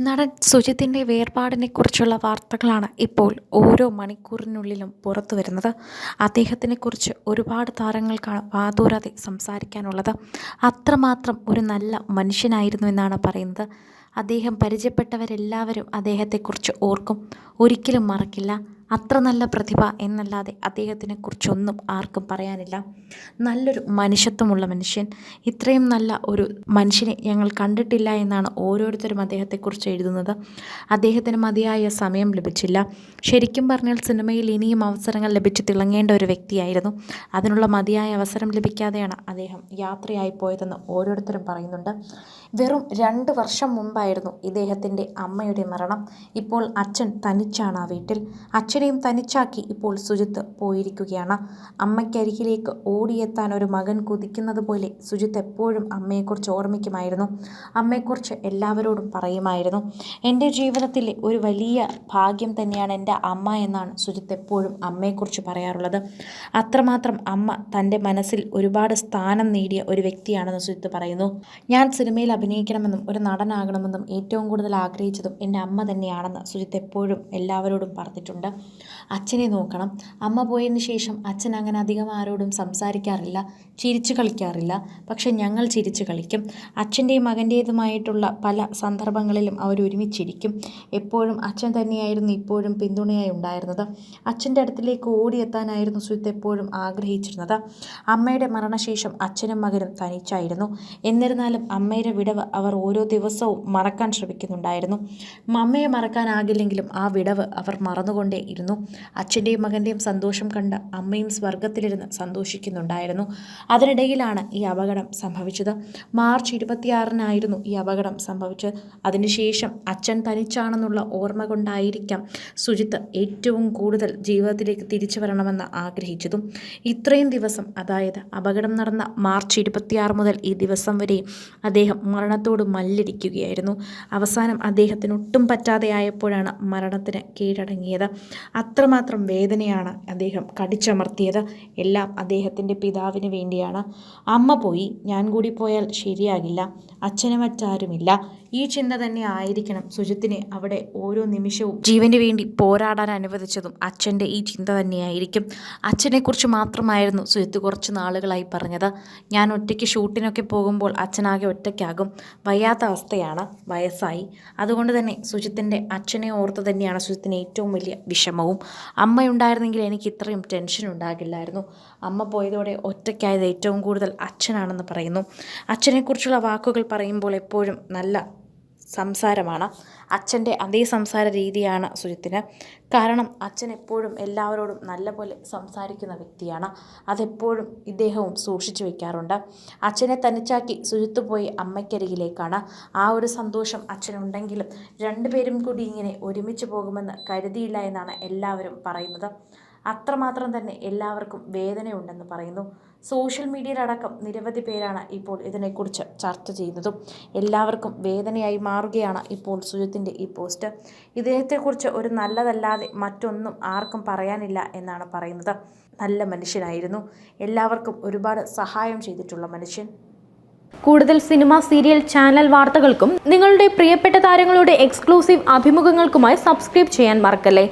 നടൻ സുജിത്തിന്റെ വേർപാടിനെക്കുറിച്ചുള്ള വാർത്തകളാണ് ഇപ്പോൾ ഓരോ മണിക്കൂറിനുള്ളിലും പുറത്തു വരുന്നത്. അദ്ദേഹത്തിനെക്കുറിച്ച് ഒരുപാട് താരങ്ങൾക്കാണ് വാതൂരാതെ സംസാരിക്കാനുള്ളത്. അത്രമാത്രം ഒരു നല്ല മനുഷ്യനായിരുന്നു എന്നാണ് പറയുന്നത്. അദ്ദേഹം പരിചയപ്പെട്ടവരെല്ലാവരും അദ്ദേഹത്തെക്കുറിച്ച് ഓർക്കും. ഒരിക്കലും മറക്കില്ല. അത്ര നല്ല പ്രതിഭ എന്നല്ലാതെ അദ്ദേഹത്തിനെക്കുറിച്ചൊന്നും ആർക്കും പറയാനില്ല. നല്ലൊരു മനുഷ്യത്വമുള്ള മനുഷ്യൻ. ഇത്രയും നല്ല ഒരു മനുഷ്യനെ ഞങ്ങൾ കണ്ടിട്ടില്ല എന്നാണ് ഓരോരുത്തരും അദ്ദേഹത്തെക്കുറിച്ച് എഴുതുന്നത്. അദ്ദേഹത്തിന് മതിയായ സമയം ലഭിച്ചില്ല. ശരിക്കും പറഞ്ഞാൽ സിനിമയിൽ ഇനിയും അവസരങ്ങൾ ലഭിച്ച് തിളങ്ങേണ്ട ഒരു വ്യക്തിയായിരുന്നു. അതിനുള്ള മതിയായ അവസരം ലഭിക്കാതെയാണ് അദ്ദേഹം യാത്രയായി പോയതെന്ന് ഓരോരുത്തരും പറയുന്നുണ്ട്. വെറും രണ്ട് വർഷം മുമ്പായിരുന്നു ഇദ്ദേഹത്തിന്റെ അമ്മയുടെ മരണം. ഇപ്പോൾ അച്ഛൻ തനിച്ചാണ് ആ വീട്ടിൽ. അച്ഛനെയും തനിച്ചാക്കി ഇപ്പോൾ സുജിത്ത് പോയിരിക്കുകയാണ്. അമ്മയ്ക്കരികിലേക്ക് ഓടിയെത്താൻ ഒരു മകൻ കുതിക്കുന്നത് പോലെ സുജിത്ത് എപ്പോഴും അമ്മയെക്കുറിച്ച് ഓർമ്മിക്കുമായിരുന്നു. അമ്മയെക്കുറിച്ച് എല്ലാവരോടും പറയുമായിരുന്നു. എന്റെ ജീവിതത്തിലെ ഒരു വലിയ ഭാഗ്യം തന്നെയാണ് എന്റെ അമ്മ എന്നാണ് സുജിത്ത് എപ്പോഴും അമ്മയെക്കുറിച്ച് പറയാറുള്ളത്. അത്രമാത്രം അമ്മ തന്റെ മനസ്സിൽ ഒരുപാട് സ്ഥാനം നേടിയ ഒരു വ്യക്തിയാണെന്ന് സുജിത്ത് പറയുന്നു. ഞാൻ സിനിമയിൽ അഭിനയിക്കണമെന്നും ഒരു നടനാകണമെന്നും ഏറ്റവും കൂടുതൽ ആഗ്രഹിച്ചതും എന്റെ അമ്മ തന്നെയാണെന്ന് സുജിത്ത് എപ്പോഴും എല്ലാവരോടും പറഞ്ഞിട്ടുണ്ട്. അച്ഛനെ നോക്കണം. അമ്മ പോയതിന് ശേഷം അച്ഛൻ അങ്ങനെ അധികം ആരോടും സംസാരിക്കാറില്ല ചിരിച്ചു കളിക്കാറില്ല. പക്ഷെ ഞങ്ങൾ ചിരിച്ചു കളിക്കും. അച്ഛന്റെയും മകന്റേതുമായിട്ടുള്ള പല സന്ദർഭങ്ങളിലും അവർ ഒരുമിച്ചിരിക്കും. എപ്പോഴും അച്ഛൻ തന്നെയായിരുന്നു ഇപ്പോഴും പിന്തുണയായി ഉണ്ടായിരുന്നത്. അച്ഛന്റെ അടുത്തിലേക്ക് ഓടിയെത്താനായിരുന്നു സുജിത്ത് എപ്പോഴും ആഗ്രഹിച്ചിരുന്നത്. അമ്മയുടെ മരണശേഷം അച്ഛനും മകനും തനിച്ചായിരുന്നു. എന്നിരുന്നാലും അമ്മയുടെ വിടവ് അവർ ഓരോ ദിവസവും മറക്കാൻ ശ്രമിക്കുന്നുണ്ടായിരുന്നു. അമ്മയെ മറക്കാനാകില്ലെങ്കിലും ആ വിടവ് അവർ മറന്നുകൊണ്ടേ ഇരുന്നു അച്ഛന്റെയും മകന്റെയും സന്തോഷം കണ്ട് അമ്മയും സ്വർഗത്തിലിരുന്ന് സന്തോഷിക്കുന്നുണ്ടായിരുന്നു. അതിനിടയിലാണ് ഈ അപകടം സംഭവിച്ചത്. മാർച്ച് ഇരുപത്തിയാറിനായിരുന്നു ഈ അപകടം സംഭവിച്ചത്. അതിനുശേഷം അച്ഛൻ തനിച്ചാണെന്നുള്ള ഓർമ്മ കൊണ്ടായിരിക്കാം സുജിത്ത് ഏറ്റവും കൂടുതൽ ജീവിതത്തിലേക്ക് തിരിച്ചു വരണമെന്ന് ആഗ്രഹിച്ചതും. ഇത്രയും ദിവസം അതായത് അപകടം നടന്ന മാർച്ച് ഇരുപത്തിയാറ് മുതൽ ഈ ദിവസം വരെ അദ്ദേഹം മരണത്തോട് മല്ലിരിക്കുകയായിരുന്നു. അവസാനം അദ്ദേഹത്തിന് ഒട്ടും പറ്റാതെയായപ്പോഴാണ് മരണത്തിന് കീഴടങ്ങിയത്. അത്രമാത്രം വേദനയാണ് അദ്ദേഹം കടിച്ചമർത്തിയത്. എല്ലാം അദ്ദേഹത്തിന്റെ പിതാവിന് വേണ്ടിയാണ്. അമ്മ പോയി. ഞാൻ കൂടി പോയാൽ ശരിയാകില്ല. അച്ഛന് മറ്റാരുമില്ല ഈ ചിന്ത തന്നെ ആയിരിക്കണം സുജിത്തിനെ അവിടെ ഓരോ നിമിഷവും ജീവന് വേണ്ടി പോരാടാൻ അനുവദിച്ചതും അച്ഛന്റെ ഈ ചിന്ത തന്നെയായിരിക്കും. അച്ഛനെക്കുറിച്ച് മാത്രമായിരുന്നു സുജിത്ത് കുറച്ച് നാളുകളായി പറഞ്ഞത്. ഞാൻ ഒറ്റയ്ക്ക് ഷൂട്ടിനൊക്കെ പോകുമ്പോൾ അച്ഛനാകെ ഒറ്റയ്ക്കാകും. വയ്യാത്ത അവസ്ഥയാണ് വയസ്സായി. അതുകൊണ്ട് തന്നെ സുജിത്തിന്റെ അച്ഛനെ ഓർത്ത് തന്നെയാണ് സുജിത്തിന് ഏറ്റവും വലിയ വിഷമവും. അമ്മയുണ്ടായിരുന്നെങ്കിൽ എനിക്ക് ഇത്രയും ടെൻഷൻ ഉണ്ടാകില്ലായിരുന്നു. അമ്മ പോയതോടെ ഒറ്റയ്ക്കായത് ഏറ്റവും കൂടുതൽ അച്ഛനാണെന്ന് പറയുന്നു. അച്ഛനെക്കുറിച്ചുള്ള വാക്കുകൾ പറയുമ്പോൾ എപ്പോഴും നല്ല സംസാരമാണ്. അച്ഛന്റെ അതേ സംസാര രീതിയാണ് സുജിത്തിന്. കാരണം അച്ഛൻ എപ്പോഴും എല്ലാവരോടും നല്ലപോലെ സംസാരിക്കുന്ന വ്യക്തിയാണ്. അതെപ്പോഴും ഇദ്ദേഹവും സൂക്ഷിച്ചു വയ്ക്കാറുണ്ട് അച്ഛനെ തനിച്ചാക്കി സുജിത്ത് പോയി അമ്മയ്ക്കരികിലേക്കാണ്. ആ ഒരു സന്തോഷം അച്ഛനുണ്ടെങ്കിലും രണ്ടുപേരും കൂടി ഇങ്ങനെ ഒരുമിച്ച് പോകുമെന്ന് കരുതിയില്ല എന്നാണ് എല്ലാവരും പറയുന്നത്. അത്രമാത്രം തന്നെ എല്ലാവർക്കും വേദനയുണ്ടെന്ന് പറയുന്നു. സോഷ്യൽ മീഡിയയിലടക്കം നിരവധി പേരാണ് ഇപ്പോൾ ഇതിനെക്കുറിച്ച് ചർച്ച ചെയ്യുന്നതും. എല്ലാവർക്കും വേദനയായി മാറുകയാണ് ഇപ്പോൾ സുജിത്തിന്റെ ഈ പോസ്റ്റ്. ഇദ്ദേഹത്തെക്കുറിച്ച് ഒരു നല്ലതല്ലാതെ മറ്റൊന്നും ആർക്കും പറയാനില്ല എന്നാണ് പറയുന്നത്. നല്ല മനുഷ്യനായിരുന്നു. എല്ലാവർക്കും ഒരുപാട് സഹായം ചെയ്തിട്ടുള്ള മനുഷ്യൻ. കൂടുതൽ സിനിമ സീരിയൽ ചാനൽ വാർത്തകൾക്കും നിങ്ങളുടെ പ്രിയപ്പെട്ട താരങ്ങളുടെ എക്സ്ക്ലൂസീവ് അഭിമുഖങ്ങൾക്കുമായി സബ്സ്ക്രൈബ് ചെയ്യാൻ മറക്കല്ലേ?